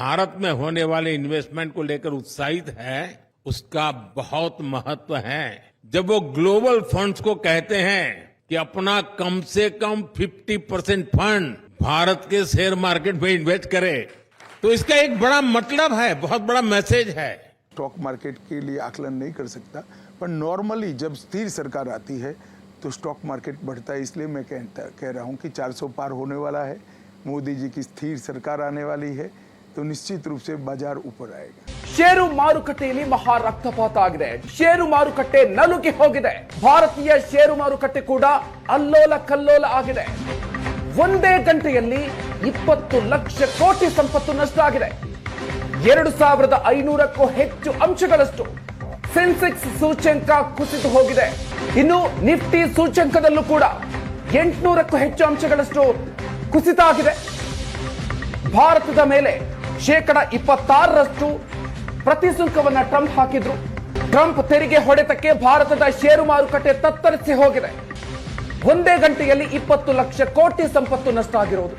भारत में होने वाले इन्वेस्टमेंट को लेकर उत्साहित है, उसका बहुत महत्व है। जब वो ग्लोबल फंड्स को कहते हैं कि अपना कम से कम 50 परसेंट फंड भारत के शेयर मार्केट में इन्वेस्ट करे तो इसका एक बड़ा मतलब है, बहुत बड़ा मैसेज है। स्टॉक मार्केट के लिए आकलन नहीं कर सकता, पर नॉर्मली जब स्थिर सरकार आती है तो स्टॉक मार्केट बढ़ता है, इसलिए मैं कह रहा हूँ कि 400 पार होने वाला है। मोदी जी की स्थिर सरकार आने वाली है तो निश्चित रूप से बाजार ऊपर आएगा ಷೇರು ಮಾರುಕಟ್ಟೆಯಲ್ಲಿ ಮಹಾ ರಕ್ತಪಾತ ಆಗಿದೆ ಷೇರು ಮಾರುಕಟ್ಟೆ ನಲುಗಿ ಹೋಗಿದೆ ಭಾರತೀಯ ಷೇರು ಮಾರುಕಟ್ಟೆ ಕೂಡ ಅಲ್ಲೋಲ ಕಲ್ಲೋಲ ಆಗಿದೆ ಒಂದೇ ಗಂಟೆಯಲ್ಲಿ ಇಪ್ಪತ್ತು ಲಕ್ಷ ಕೋಟಿ ಸಂಪತ್ತು ನಷ್ಟ ಆಗಿದೆ ಎರಡು ಸಾವಿರದ ಐನೂರಕ್ಕೂ ಹೆಚ್ಚು ಅಂಶಗಳಷ್ಟು ಸೆನ್ಸೆಕ್ಸ್ ಸೂಚ್ಯಂಕ ಕುಸಿದು ಹೋಗಿದೆ ಇನ್ನು ನಿಫ್ಟಿ ಸೂಚ್ಯಂಕದಲ್ಲೂ ಕೂಡ ಎಂಟುನೂರಕ್ಕೂ ಹೆಚ್ಚು ಅಂಶಗಳಷ್ಟು ಕುಸಿತ ಆಗಿದೆ ಭಾರತದ ಮೇಲೆ ಶೇಕಡ ಇಪ್ಪತ್ತಾರರಷ್ಟು ಪ್ರತಿ ಸುಂಕವನ್ನು ಟ್ರಂಪ್ ಹಾಕಿದ್ರು. ಟ್ರಂಪ್ ತೆರಿಗೆ ಹೊಡೆತಕ್ಕೆ ಭಾರತದ ಷೇರು ಮಾರುಕಟ್ಟೆ ತತ್ತರಿಸಿ ಹೋಗಿದೆ. ಒಂದೇ ಗಂಟೆಯಲ್ಲಿ ಇಪ್ಪತ್ತು ಲಕ್ಷ ಕೋಟಿ ಸಂಪತ್ತು ನಷ್ಟ ಆಗಿರುವುದು